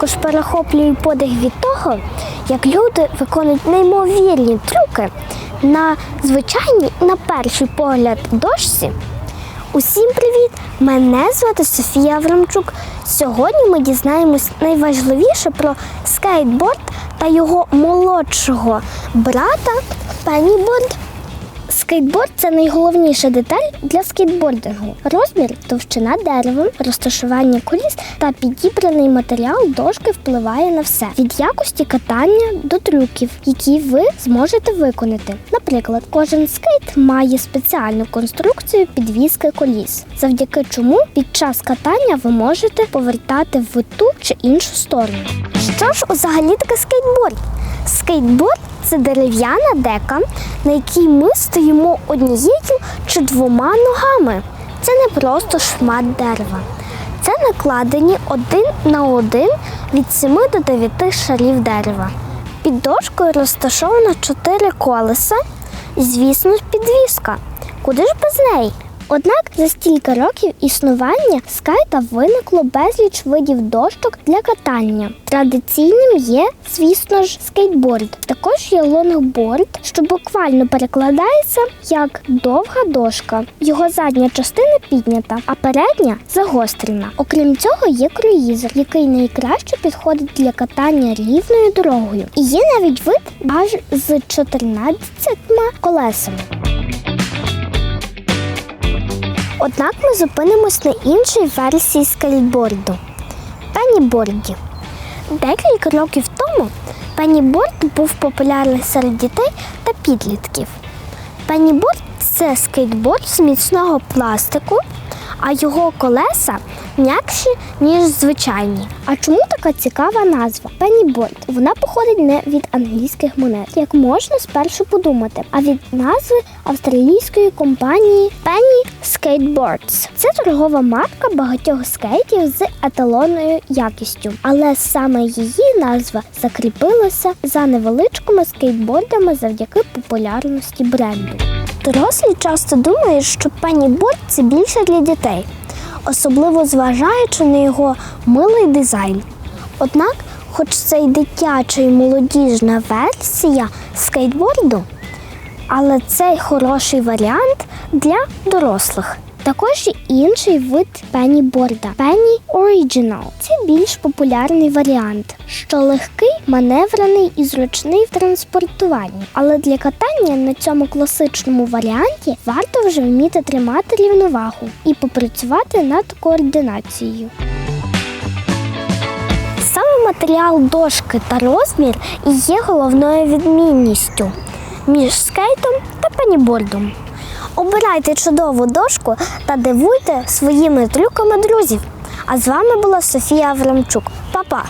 також перехоплюю подих від того, як люди виконують неймовірні трюки на звичайній, на перший погляд, дошці. Усім привіт! Мене звати Софія Аврамчук. Сьогодні ми дізнаємось найважливіше про скейтборд та його молодшого брата Пенніборд. Скейтборд це найголовніша деталь для скейтбордингу. Розмір, товщина дерева, розташування коліс та підібраний матеріал дошки впливає на все від якості катання до трюків, які ви зможете виконати. Наприклад, кожен скейт має спеціальну конструкцію підвіски коліс, завдяки чому під час катання ви можете повертати в ту чи іншу сторону. Що ж взагалі таке скейтборд? Скейтборд це дерев'яна дека, на якій ми стоїмо однією чи двома ногами. Це не просто шмат дерева. Це накладені один на один від 7 до 9 шарів дерева. Під дошкою розташовано чотири колеса звісно, підвіска. Куди ж без неї? Однак за стільки років існування скайта виникло безліч видів дощок для катання. Традиційним є, звісно ж, скейтборд. Також є лонгборд, що буквально перекладається як довга дошка. Його задня частина піднята, а передня загострена. Окрім цього, є круїзер, який найкраще підходить для катання рівною дорогою. І є навіть вид аж з 14 колесами. Однак ми зупинимось на іншій версії скейтборду пеніборді. Декілька років тому пеніборд був популярний серед дітей та підлітків. Пеніборд це скейтборд з міцного пластику, а його колеса м'якші, ніж звичайні. А чому така цікава назва? Пенніборд. Вона походить не від англійських монет, як можна спершу подумати, а від назви австралійської компанії Penny Skateboards. Це торгова марка багатьох скейтів з еталонною якістю, але саме її назва закріпилася за невеличкими скейтбордами завдяки популярності бренду. Дорослі часто думають, що пенніборд – це більше для дітей, особливо зважаючи на його милий дизайн. Однак, хоч це й дитяча і молодіжна версія скейтборду, але це й хороший варіант для дорослих. Також інший вид пенніборда Penny Original. Це більш популярний варіант, що легкий, маневрений і зручний в транспортуванні. Але для катання на цьому класичному варіанті варто вже вміти тримати рівновагу і попрацювати над координацією. Саме матеріал дошки та розмір є головною відмінністю між скейтом та пенібордом. Обирайте чудову дошку та дивуйте своїми трюками друзів. А з вами була Софія Аврамчук. Па-па!